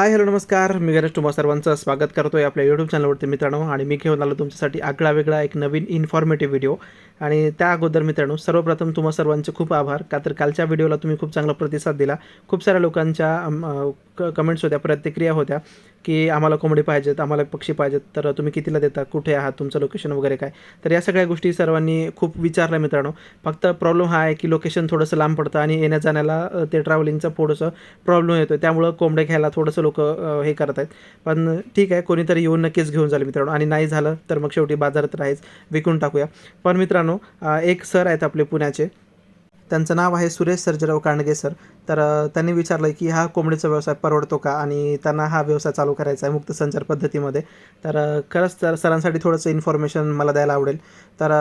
Hi hello नमस्कार. मी गणेश तुम्हा सर्वांचं स्वागत करतो आहे आपल्या यूट्यूब चॅनलवरती मित्रांनो. आणि मी घेऊन आलो तुमच्यासाठी आगळा वेगळा एक नवीन इन्फॉर्मेटिव्ह व्हिडिओ आणि त्या अगोदर मित्रांनो सर्वप्रथम तुम्हा सर्वांचे खूप आभार. का तर कालच्या व्हिडिओला तुम्ही खूप चांगला प्रतिसाद दिला. खूप साऱ्या लोकांच्या क कमेंट्स होत्या प्रतिक्रिया होत्या की आम्हाला कोंबडी पाहिजेत आम्हाला पक्षी पाहिजेत तर तुम्ही कितीला देता कुठे आहात तुमचं लोकेशन वगैरे काय? तर या सगळ्या गोष्टी सर्वांनी खूप विचारल्या मित्रांनो. फक्त प्रॉब्लेम हा आहे की लोकेशन थोडंसं लांब पडतं आणि येण्या जाण्याला ते ट्रॅव्हलिंगचं थोडंसं प्रॉब्लेम येतो त्यामुळं कोंबड्या घ्यायला थोडंसं लोक हे करत आहेत पण ठीक आहे कोणीतरी येऊन नक्कीच घेऊन जाईल मित्रांनो. आणि नाही झालं तर मग शेवटी बाजारात राहायच विकून टाकूया. पण मित्रांनो एक सर आहेत आपले पुण्याचे. त्यांचं नाव आहे सुरेश सर्जराव कांडगे सर. तर त्यांनी विचारलं की हा कोंबडीचा व्यवसाय परवडतो का आणि त्यांना हा व्यवसाय चालू करायचा आहे मुक्त संचार पद्धतीमध्ये. तर खरंच तर सरांसाठी थोडंसं इन्फॉर्मेशन मला द्यायला आवडेल. तर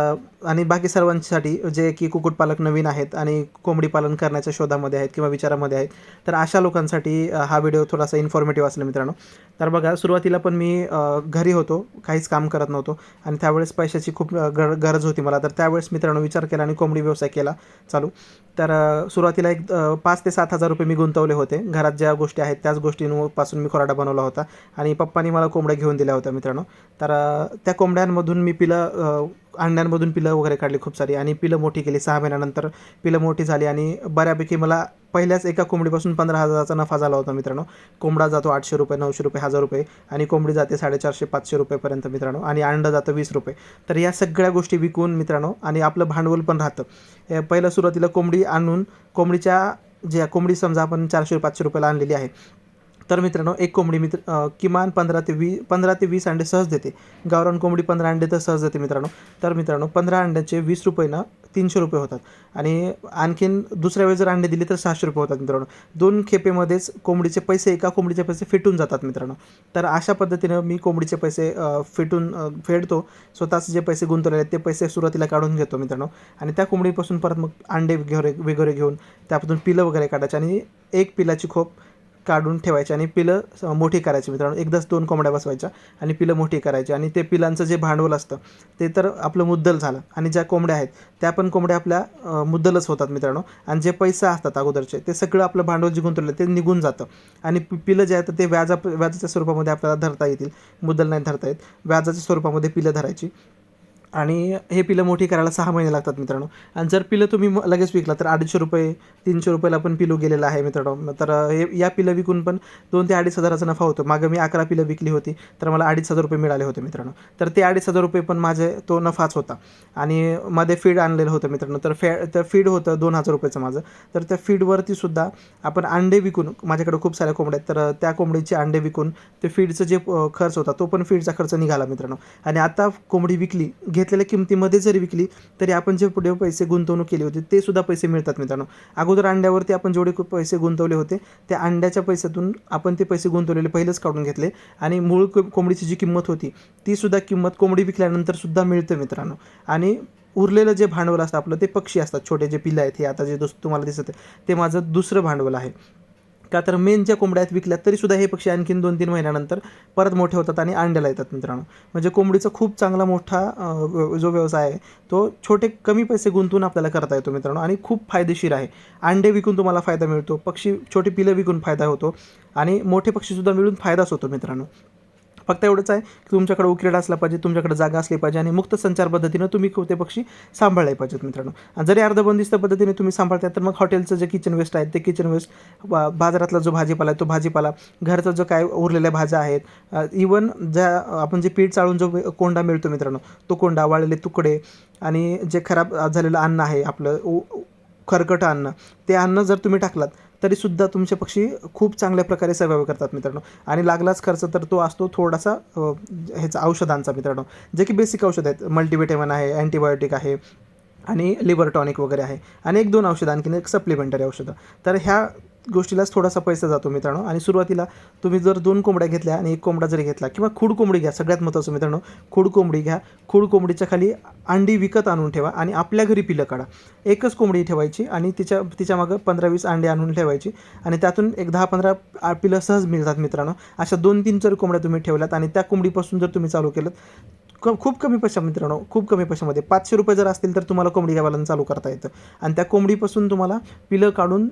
आणि बाकी सर्वांसाठी जे की कुक्कुटपालक नवीन आहेत आणि कोंबडी पालन करण्याच्या शोधामध्ये आहेत किंवा विचारामध्ये आहेत तर अशा लोकांसाठी हा व्हिडिओ थोडासा इन्फॉर्मेटिव्ह असेल मित्रांनो. तर बघा सुरुवातीला पण मी घरी होतो काहीच काम करत नव्हतो आणि त्यावेळेस पैशाची खूप गर गरज होती मला. तर त्यावेळेस मित्रांनो विचार केला आणि कोंबडी व्यवसाय केला चालू. तर सुरुवातीला एक पाच ते सात हजार रुपये मी गुंतवले होते. घरात ज्या गोष्टी आहेत त्याच गोष्टींपासून मी खोराडा बनवला होता. आणि पप्पानी मला कोंबड्या घेऊन दिल्या होत्या मित्रांनो. तर त्या कोंबड्यांमधून मी पिलं अंड्यांमधून पिलं वगैरे काढली खूप सारी आणि पिलं मोठी केली सहा महिन्यानंतर. पिलं मोठी झाली आणि बऱ्यापैकी मला पहिल्याच एका कोंबडीपासून पंधरा हजाराचा नफा झाला होता मित्रांनो. कोंबडा जातो आठशे रुपये नऊशे रुपये हजार रुपये आणि कोंबडी जाते साडेचारशे पाचशे रुपयेपर्यंत मित्रांनो आणि अंडं जातं वीस रुपये. तर या सगळ्या गोष्टी विकून मित्रांनो आणि आपलं भांडवल पण राहतं. पहिलं सुरुवातीला कोंबडी आणून कोंबडीच्या ज्या कोंबडी समजा आपण चारशे पाचशे रुपयाला आणलेली आहे तर मित्रांनो एक कोंबडी मित्र किमान पंधरा ते वी पंधरा ते वीस अंडे सहज देते. गावरान कोंबडी पंधरा अंडे तर सहज देते मित्रांनो. तर मित्रांनो पंधरा अंड्याचे वीस रुपयेनं तीनशे रुपये होतात. आणि आणखीन दुसऱ्या वेळेस जर अंडे दिले तर सहाशे रुपये होतात मित्रांनो. दोन खेपेमध्येच कोंबडीचे पैसे एका कोंबडीचे पैसे फिटून जातात मित्रांनो. तर अशा पद्धतीनं मी कोंबडीचे पैसे फिटून फेडतो. स्वतःचे जे पैसे गुंतवलेले आहेत ते पैसे सुरुवातीला काढून घेतो मित्रांनो. आणि त्या कोंबडीपासून परत मग अंडे वगैरे वगैरे घेऊन त्यापासून पिलं वगैरे काढायचे. आणि एक पिलाची खोप काढून ठेवायची आणि पिलं मोठी करायची. मित्रांनो एकदाच दोन कोंबड्या बसवायच्या आणि पिलं मोठी करायची आणि ते पिलांचं जे भांडवल असतं ते तर आपलं मुद्दल झालं. आणि ज्या कोंबड्या आहेत त्या पण कोंबड्या आपल्या मुद्दलच होतात मित्रांनो. आणि जे पैसे असतात अगोदरचे ते सगळं आपलं भांडवल जे गुंतवलं ते निघून जातं. आणि पिलं जे आहेत ते व्याजा व्याजाच्या स्वरूपामध्ये आपल्याला धरता येतील. मुद्दल नाही धरता येत. व्याजाच्या स्वरूपामध्ये पिलं धरायची. आणि हे पिलं मोठी करायला सहा महिने लागतात मित्रांनो. आणि जर पिलं तुम्ही म- लगेच विकला तर अडीचशे रुपये तीनशे रुपयाला पण पिलू गेलेलं आहे मित्रांनो. तर हे या पिलं विकून पण दोन ते अडीच हजाराचा नफा होतो. मागं मी अकरा पिलं विकली होती तर मला अडीच हजार रुपये मिळाले होते मित्रांनो. तर ते अडीच हजार रुपये पण माझे तो नफाच होता. आणि मध्ये फीड आणलेलं होतं मित्रांनो. तर फॅ तर फीड होतं दोन हजार रुपयाचं माझं. तर त्या फीडवरतीसुद्धा आपण अंडे विकून माझ्याकडे खूप साऱ्या कोंबड्या आहेत तर त्या कोंबडीचे अंडे विकून ते फीडचं जे खर्च होता तो पण फीडचा खर्च निघाला मित्रांनो. आणि आता कोंबडी विकली घेतलेल्या किमतीमध्ये जरी विकली तरी आपण जे पुढे पैसे गुंतवणूक केली होती ते सुद्धा पैसे मिळतात मित्रांनो. अगोदर अंड्यावरती आपण जेवढे पैसे गुंतवले होते त्या अंड्याच्या पैशातून आपण ते पैसे गुंतवलेले पहिलेच काढून घेतले. आणि मूळ कोंबडीची जी किंमत होती ती सुद्धा किंमत कोंबडी विकल्यानंतर सुद्धा मिळतं मित्रांनो. आणि उरलेलं जे भांडवल असतं आपलं ते पक्षी असतात छोटे जे पिल्लं आहेत हे आता जे दोस्त तुम्हाला दिसत आहे ते माझं दुसरं भांडवल आहे. का तर मेन ज्या कोंबड्या आहेत विकल्यात तरीसुद्धा हे पक्षी आणखीन दोन तीन महिन्यानंतर परत मोठे होतात आणि अंड्याला येतात मित्रांनो. म्हणजे कोंबडीचा खूप चांगला मोठा जो व्यवसाय आहे तो छोटे कमी पैसे गुंतवून आपल्याला करता येतो मित्रांनो आणि खूप फायदेशीर आहे. अंडे विकून तुम्हाला फायदा मिळतो पक्षी छोटी पिलं विकून फायदा होतो आणि मोठे पक्षीसुद्धा मिळून फायदाच होतो मित्रांनो. फक्त एवढंच आहे की तुमच्याकडे उकिरडा असला पाहिजे तुमच्याकडे जागा असली पाहिजे आणि मुक्त संचार पद्धतीनं तुम्ही ते पक्षी सांभाळले पाहिजेत मित्रांनो. आणि जरी अर्धबंदिस्त पद्धतीने तुम्ही सांभाळता तर मग हॉटेलचं जे किचन वेस्ट आहे ते किचन वेस्ट बाजारातला जो भाजीपाला आहे तो भाजीपाला घरचा जो काय उरलेल्या भाज्या आहेत इवन ज्या आपण जे पीठ चाळून जो कोंडा मिळतो मित्रांनो तो कोंडा वाळलेले तुकडे आणि जे खराब झालेलं अन्न आहे आपलं उ- खरकटं अन्न. ते अन्न जर तुम्ही टाकलात तरीसुद्धा तुमचे पक्षी खूप चांगल्या प्रकारे सर्वाईव्ह करतात मित्रांनो. आणि लागलाच खर्च तर तो असतो थोडासा ह्याचा औषधांचा मित्रांनो. जे की बेसिक औषध आहेत. मल्टीविटॅमिन आहे अँटीबायोटिक आहे आणि लिव्हर टॉनिक वगैरे आहे. आणि एक दोन औषधं आणखीन एक सप्लिमेंटरी औषधं. तर ह्या गोष्टीलाच थोडासा पैसा जातो मित्रांनो. आणि सुरुवातीला तुम्ही जर दोन कोंबड्या घेतल्या आणि एक कोंबडा जरी घेतला किंवा खूड कोंबडी घ्या सगळ्यात महत्त्वाचं मित्रांनो खूड कोंबडी घ्या. खूड कोंबडीच्या खाली अंडी विकत आणून ठेवा आणि आपल्या घरी पिलं काढा. एकच कोंबडी ठेवायची आणि तिच्या तिच्या मागं पंधरा वीस अंडे आणून ठेवायची आणि त्यातून एक दहा पंधरा पिलं सहज मिळतात मित्रांनो. अशा दोन तीन चार कोंबड्या तुम्ही ठेवल्यात आणि त्या कोंबडीपासून जर तुम्ही चालू केलं क खूप कमी पैशा मित्रांनो खूप कमी पैशामध्ये. पाचशे रुपये जर असतील तर तुम्हाला कोंबडी घ्यावाला चालू करता येतं. आणि त्या कोंबडीपासून तुम्हाला पिलं काढून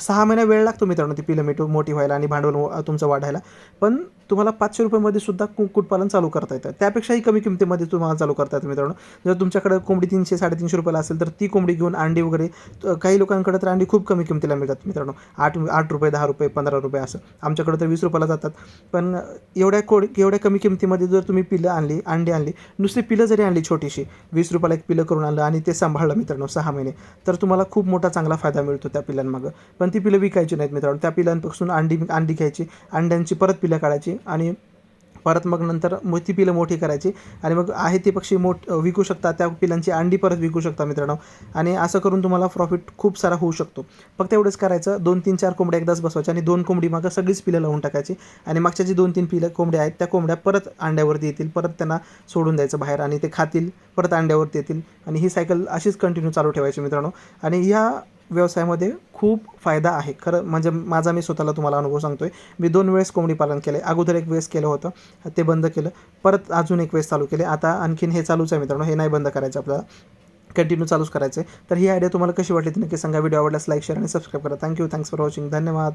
सहा महिने वेळ लागतो मित्रांनो ती पिलं मिठू मोठी व्हायला आणि भांडवल तुमचं वाढायला. पण तुम्हाला पाचशे रुपयामध्ये सुद्धा कुक्कुटपालन चालू करता येतं. त्यापेक्षाही कमी किमतीमध्ये तुम्हाला चालू करता येतं मित्रांनो. जर तुमच्याकडे कोंबडी तीनशे साडेतीनशे रुपयाला असेल तर ती कोंबडी घेऊन अंडी वगैरे काही लोकांकडे तर अंडी खूप कमी किमतीला मिळतात मित्रांनो. आठ आठ रुपये दहा रुपये पंधरा रुपये असं. आमच्याकडे तर वीस रुपयाला जातात. पण एवढ्या कोड एवढ्या कमी किमतीमध्ये जर तुम्ही पिलं आणली अंडी आणली नुसती पिलं जरी आणली छोटीशी वीस रुपयाला एक पिलं करून आणलं आणि ते सांभाळलं मित्रांनो सहा महिने तर तुम्हाला खूप मोठा चांगला फायदा मिळतो त्या पिलांमागं. पण ती पिलं विकायची नाहीत मित्रांनो. त्या पिलांपासून अंडी अंडी घ्यायची अंड्यांची परत पिलं काढायची आणि परत मग नंतर मग ती पिलं मोठी करायची. आणि मग आहे ते पक्षी मोठ विकू शकता त्या पिलांची अंडी परत विकू शकता मित्रांनो. आणि असं करून तुम्हाला प्रॉफिट खूप सारा होऊ शकतो. फक्त एवढंच करायचं दोन तीन चार कोंबड्या एकदाच बसवायच्या आणि दोन कोंबडी मागं सगळीच पिलं लावून टाकायची. आणि मागच्या जी दोन तीन पिलं कोंबड्या आहेत त्या कोंबड्या परत अंड्यावरती येतील परत त्यांना सोडून द्यायचं बाहेर आणि ते खातील परत अंड्यावरती येतील. आणि ही सायकल अशीच कंटिन्यू चालू ठेवायची मित्रांनो. आणि ह्या व्यवसायामध्ये खूप फायदा आहे. खरं म्हणजे माझा मी स्वतःला तुम्हाला अनुभव सांगतोय. मी दोन वेळेस कोंबडी पालन केलं अगोदर एक वेळेस केलं होतं. ते बंद केलं. परत अजून एक वेळेस चालू केले आता आणखीन हे चालूच आहे मित्रांनो. हे नाही बंद करायचं आपल्याला. कंटिन्यू चालूच करायचं आहे तर ही आयडिया तुम्हाला कशी वाटली ती नक्की सांगा. व्हिडिओ आवडल्यास लाईक शेअर आणि सबस्क्राईब करा. Thank you thanks for watching धन्यवाद.